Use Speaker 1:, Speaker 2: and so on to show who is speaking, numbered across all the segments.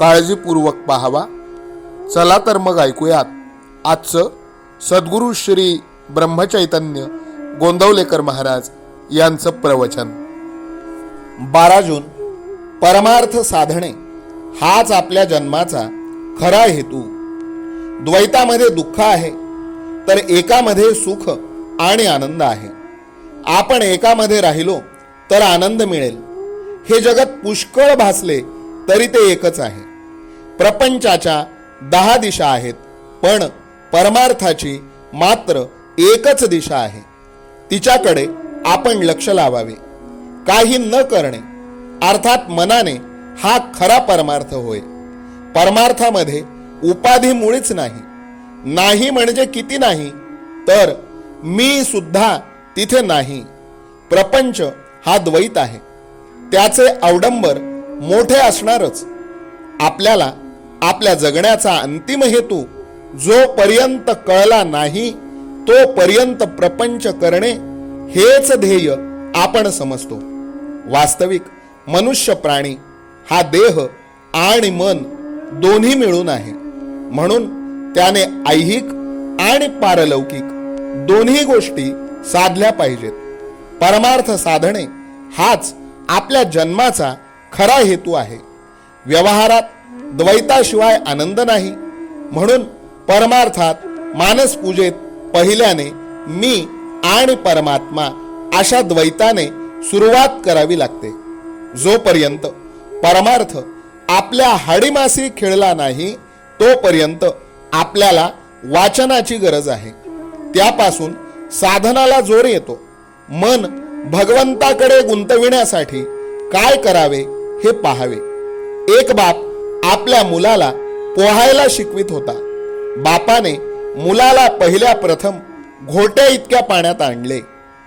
Speaker 1: काळजीपूर्वक पाहावा. चला तर मग ऐकूयात. आजचं सद्गुरू श्री ब्रह्मचैतन्य गोंदवलेकर महाराज यांचं प्रवचन. बारा जून परमार्थ साधणे हाच आपल्या जन्माचा खरा हेतू. द्वैतामध्ये दुःख आहे तर एकामध्ये सुख आणि आनंद आहे. आपण एकामध्ये राहिलो तर आनंद मिळेल. हे जगत पुष्कळ भासले तरी ते एकच आहे. प्रपंचाच्या दहा दिशा आहेत पण परमार्थाची मात्र एकच दिशा आहे. तिच्याकडे आपण लक्ष लावावे. काही न करणे अर्थात मनाने हा खरा परमार्थ होय. परमार्थामध्ये उपाधी मुळीच नाही. नाही म्हणजे किती नाही तर मी सुद्धा तिथे नाही. प्रपंच हा द्वैत आहे. त्याचे अवडंबर मोठे असणारच. आपल्याला आपल्या जगण्याचा अंतिम हेतू जोपर्यंत कळला नाही तोपर्यंत प्रपंच करणे हेच ध्येय आपण समजतो. वास्तविक मनुष्य प्राणी हा देह आणि मन दोन्ही मिळून आहे. म्हणून त्याने ऐहिक आणि पारलौकिक दोन्ही गोष्टी साधल्या पाहिजेत. परमार्थ साधणे हाच आपल्या जन्माचा खरा हेतू आहे. व्यवहारात द्वैताशिवाय आनंद नाही. म्हणून परमार्थात मानस पूजेत पहिल्याने मी आणि परमात्मा अशा द्वैताने सुरुवात करावी लागते. जोपर्यंत परमार्थ आपल्या हाडीमासी खेळला नाही तोपर्यंत आपल्याला वाचनाची गरज आहे. त्यापासून साधनाला जोर येतो. मन भगवंताकडे गुंतविण्यासाठी काय करावे हे पाहावे. एक बाप आपल्या मुलाला पोहायला शिकवित होता. बापाने मुलाला पहिल्या प्रथम घोट्या इतक्या पाण्यात आणले.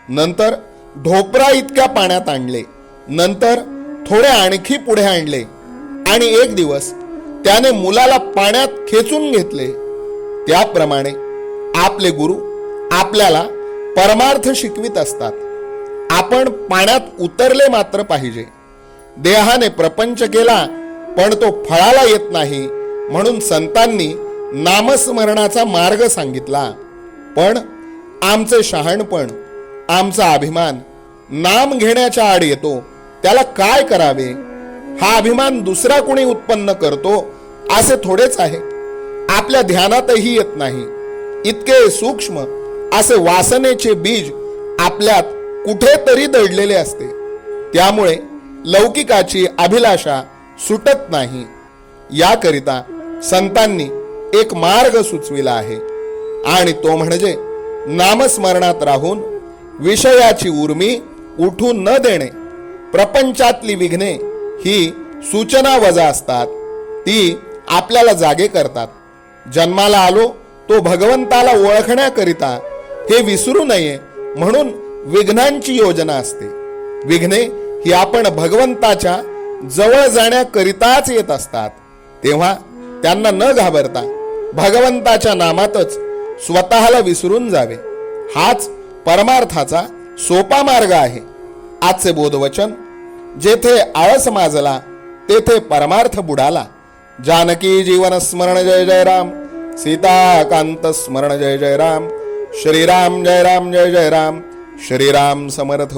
Speaker 1: नंतर ढोपरा इतक्या पाण्यात आणले. नंतर थोडे आणखी पुढे आणले. आणि एक दिवस त्याने मुलाला पाण्यात खेचून घेतले. त्याप्रमाणे आपले गुरु आपल्याला परमार्थ शिकवित असतात. आपण पाण्यात उतरले मात्र पाहिजे. देहाने प्रपंच केला पण तो फळाला येत नाही. म्हणून संतांनी नामस्मरणाचा मार्ग सांगितला. पण आमचे शहाणपण आमचा अभिमान नाम घेण्याच्या आड येतो. त्याला काय करावे? हा अभिमान दुसरा कुणी उत्पन्न करतो? असे थोडेच आहे. आपल्या ध्यानातही येत नाही. इतके सूक्ष्म असे वासनेचे बीज आपल्यात कुठेतरी दडलेले असते. त्यामुळे लौकिकाची अभिलाषा सुटत नाही. याकरिता संतांनी एक मार्ग सुचविला आहे आणि तो म्हणजे नामस्मरणात राहून विषयाची उर्मी उठू न देणे प्रपंचातली विघ्ने ही सूचना वजा असतात ती आपल्याला जागे करतात. जन्माला आलो तो भगवंताला ओळखण्याकरिता हे विसरू नये म्हणून विघ्नांची योजना असते. विघ्ने ही आपण भगवंताच्या जवळ जाण्याकरिताच येत असतात. तेव्हा त्यांना न घाबरता भगवंताच्या नामातच स्वतःला विसरून जावे. हाच परमार्थाचा सोपा मार्ग आहे. आजचे बोधवचन जेथे आळस माजला तेथे परमार्थ बुडाला. जानकी जीवन स्मरण जय जय राम. सीताकांत स्मरण जय जय राम. श्रीराम जय राम जय जय राम. श्रीराम समर्थ.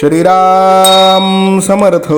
Speaker 1: श्रीराम समर्थ।